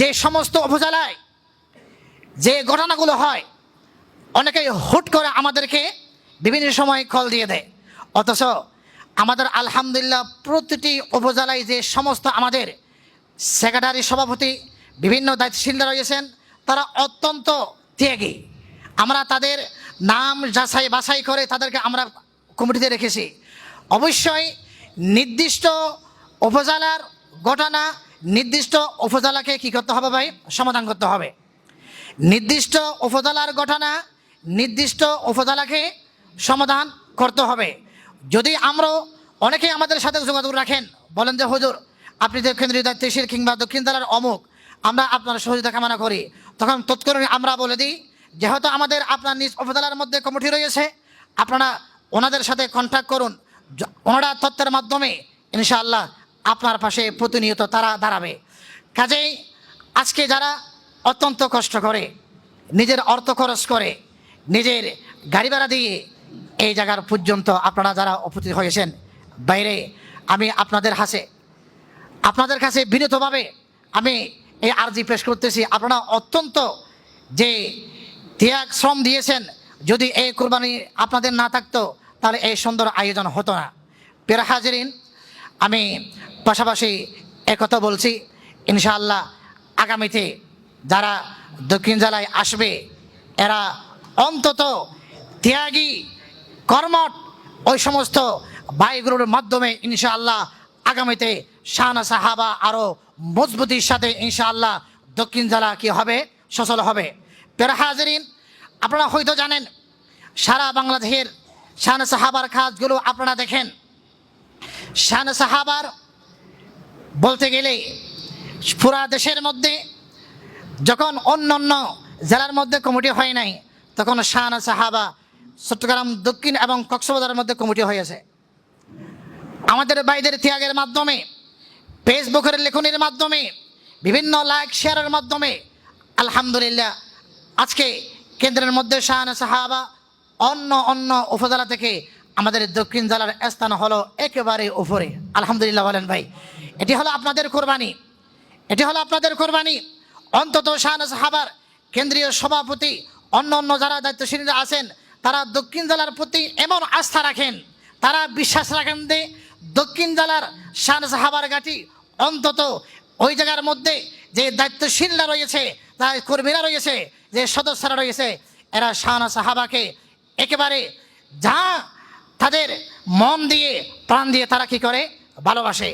যে সমস্ত উপজেলায় যে ঘটনাগুলো হয়, অনেকেই হুট করে আমাদেরকে বিভিন্ন সময় কল দিয়ে দেয়। অথচ আমাদের আলহামদুলিল্লাহ প্রতিটি উপজেলায় যে সমস্ত আমাদের সেক্রেটারি সভাপতি, বিভিন্ন দায়িত্বশীলরা রয়েছেন, তারা অত্যন্ত ত্যাগী। আমরা তাদের নাম যাচাই বাছাই করে তাদেরকে আমরা কমিটিতে রেখেছি। অবশ্যই নির্দিষ্ট উপজেলার ঘটনা নির্দিষ্ট উপজেলাকে কী করতে হবে ভাই? সমাধান করতে হবে। নির্দিষ্ট উপজেলার ঘটনা নির্দিষ্ট উপজেলাকে সমাধান করতে হবে। যদি আমরা অনেকেই আমাদের সাথে যোগাযোগ রাখেন, বলেন যে, হুজুর, আপনি কেন্দ্রীয় দায়িত্বশীল কিংবা দক্ষিণ জেলার অমুক, আমরা আপনার সহযোগিতা কামনা করি। তখন তৎক্ষণাৎ আমরা বলে দিই, যেহেতু আমাদের আপনার নিজ উপজেলার মধ্যে কমিটি রয়েছে, আপনারা ওনাদের সাথে কন্ট্যাক্ট করুন। ওনারা তথ্যের মাধ্যমে, ইনশাআল্লাহ আপনার পাশে প্রতিনিয়ত তারা দাঁড়াবে। কাজেই আজকে যারা অত্যন্ত কষ্ট করে, নিজের অর্থ খরচ করে, নিজের গাড়ি ভাড়া দিয়ে এই জায়গার পর্যন্ত আপনারা যারা উপস্থিত হয়েছেন, বাইরে আমি আপনাদের হাসে আপনাদের কাছে বিনীতভাবে আমি এই আর্জি পেশ করতেছি। আপনারা অত্যন্ত যে ত্যাগ শ্রম দিয়েছেন, যদি এই কোরবানি আপনাদের না থাকতো, তাহলে এই সুন্দর আয়োজন হতো না। পেরা হাজিরিন আমি পাশাপাশি একথা বলছি, ইনশাআল্লাহ আগামীতে যারা দক্ষিণ জেলায় আসবে, এরা অন্তত ত্যাগী কর্মট ওই সমস্ত ভাইগুলোর মাধ্যমে ইনশাআল্লাহ আগামীতে শাহানা সাহাবা আরও মজবুতির সাথে ইনশাআল্লাহ দক্ষিণ জেলা কি হবে, সচল হবে। পেরা হাজরিন, আপনারা হয়তো জানেন, সারা বাংলাদেশের শাহানা সাহাবার কাজগুলো আপনারা দেখেন। শাহানা সাহাবার বলতে গেলে পুরা দেশের মধ্যে যখন অন্য অন্য জেলার মধ্যে কমিটি হয় নাই, তখন শাহানা সাহাবা চট্টগ্রাম দক্ষিণ এবং কক্সবাজারের মধ্যে কমিটি হয়েছে। আমাদের বাইদের ত্যাগের মাধ্যমে, ফেসবুকের লেখনির মাধ্যমে, বিভিন্ন লাইক, শেয়ারের মাধ্যমে, আলহামদুলিল্লাহ, আজকে কেন্দ্রের মধ্যে শাহানা সাহাবা অন্য অন্য উপজেলা থেকে আমাদের দক্ষিণ জেলার স্থান হলো একেবারে উপরে। আলহামদুলিল্লাহ বলেন ভাই, এটি হলো আপনাদের কোরবানি। এটি হলো আপনাদের কোরবানি। অন্তত শাহানা সাহাবার কেন্দ্রীয় সভাপতি, অন্য অন্য যারা দায়িত্বশীলরা আছেন, তারা দক্ষিণ জেলার প্রতি এমন আস্থা রাখেন, তারা বিশ্বাস রাখেন যে দক্ষিণ জেলার শাহানা সাহাবার গাটি অন্তত ওই জায়গার মধ্যে যে দায়িত্বশীলরা রয়েছে তার কর্মীরা রয়েছে, যে সদস্যরা রয়েছে, এরা শাহানা সাহাবাকে একেবারে যা তাদের মন দিয়ে প্রাণ দিয়ে তারা কি করে? ভালোবাসে।